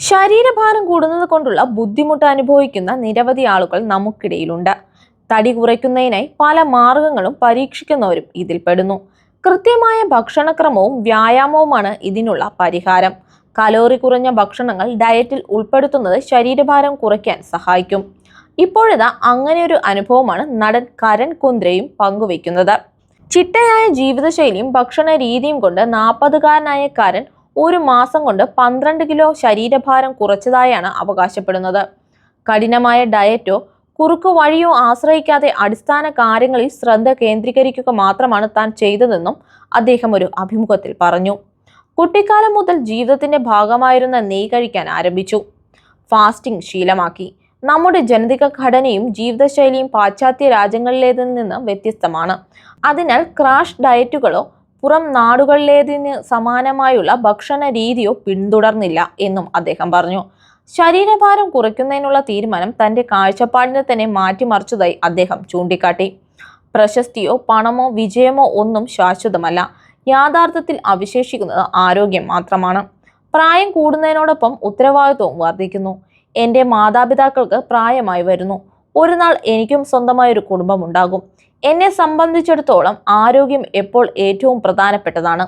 ശരീരഭാരം കൂടുന്നത് കൊണ്ടുള്ള ബുദ്ധിമുട്ട് അനുഭവിക്കുന്ന നിരവധി ആളുകൾ നമുക്കിടയിലുണ്ട്. തടി കുറയ്ക്കുന്നതിനായി പല മാർഗങ്ങളും പരീക്ഷിക്കുന്നവരും ഇതിൽ പെടുന്നു കൃത്യമായ ഭക്ഷണക്രമവും വ്യായാമവുമാണ് ഇതിനുള്ള പരിഹാരം. കലോറി കുറഞ്ഞ ഭക്ഷണങ്ങൾ ഡയറ്റിൽ ഉൾപ്പെടുത്തുന്നത് ശരീരഭാരം കുറയ്ക്കാൻ സഹായിക്കും. ഇപ്പോഴിതാ അങ്ങനെ ഒരു അനുഭവമാണ് നടൻ കരൺ കുന്ദ്രയും പങ്കുവയ്ക്കുന്നത്. ചിട്ടയായ ജീവിതശൈലിയും ഭക്ഷണ രീതിയും കൊണ്ട് നാൽപ്പതുകാരനായ കരൺ ഒരു മാസം കൊണ്ട് പന്ത്രണ്ട് കിലോ ശരീരഭാരം കുറച്ചതായാണ് അവകാശപ്പെടുന്നത്. കഠിനമായ ഡയറ്റോ കുറുക്കു വഴിയോ ആശ്രയിക്കാതെ അടിസ്ഥാന കാര്യങ്ങളിൽ ശ്രദ്ധ കേന്ദ്രീകരിക്കുക മാത്രമാണ് താൻ ചെയ്തതെന്നും അദ്ദേഹം ഒരു അഭിമുഖത്തിൽ പറഞ്ഞു. കുട്ടിക്കാലം മുതൽ ജീവിതത്തിന്റെ ഭാഗമായിരുന്ന നെയ് കഴിക്കാൻ ആരംഭിച്ചു. ഫാസ്റ്റിംഗ് ശീലമാക്കി. നമ്മുടെ ജനിതക ഘടനയും ജീവിതശൈലിയും പാശ്ചാത്യ രാജ്യങ്ങളിലേതിൽ നിന്ന് വ്യത്യസ്തമാണ്. അതിനാൽ ക്രാഷ് ഡയറ്റുകളോ പുറം നാടുകളിലേതിന് സമാനമായുള്ള ഭക്ഷണ രീതിയോ പിന്തുടർന്നില്ല എന്നും അദ്ദേഹം പറഞ്ഞു. ശരീരഭാരം കുറയ്ക്കുന്നതിനുള്ള തീരുമാനം തന്റെ കാഴ്ചപ്പാടിനെ തന്നെ മാറ്റിമറിച്ചതായി അദ്ദേഹം ചൂണ്ടിക്കാട്ടി. പ്രശസ്തിയോ പണമോ വിജയമോ ഒന്നും ശാശ്വതമല്ല. യാഥാർത്ഥ്യത്തിൽ അവശേഷിക്കുന്നത് ആരോഗ്യം മാത്രമാണ്. പ്രായം കൂടുന്നതിനോടൊപ്പം ഉത്തരവാദിത്വവും വർദ്ധിക്കുന്നു. എന്റെ മാതാപിതാക്കൾക്ക് പ്രായമായി വരുന്നു. ഒരു നാൾ എനിക്കും സ്വന്തമായ ഒരു കുടുംബമുണ്ടാകും എന്നെ സംബന്ധിച്ചിടത്തോളം ആരോഗ്യം എപ്പോൾ ഏറ്റവും പ്രധാനപ്പെട്ടതാണ്?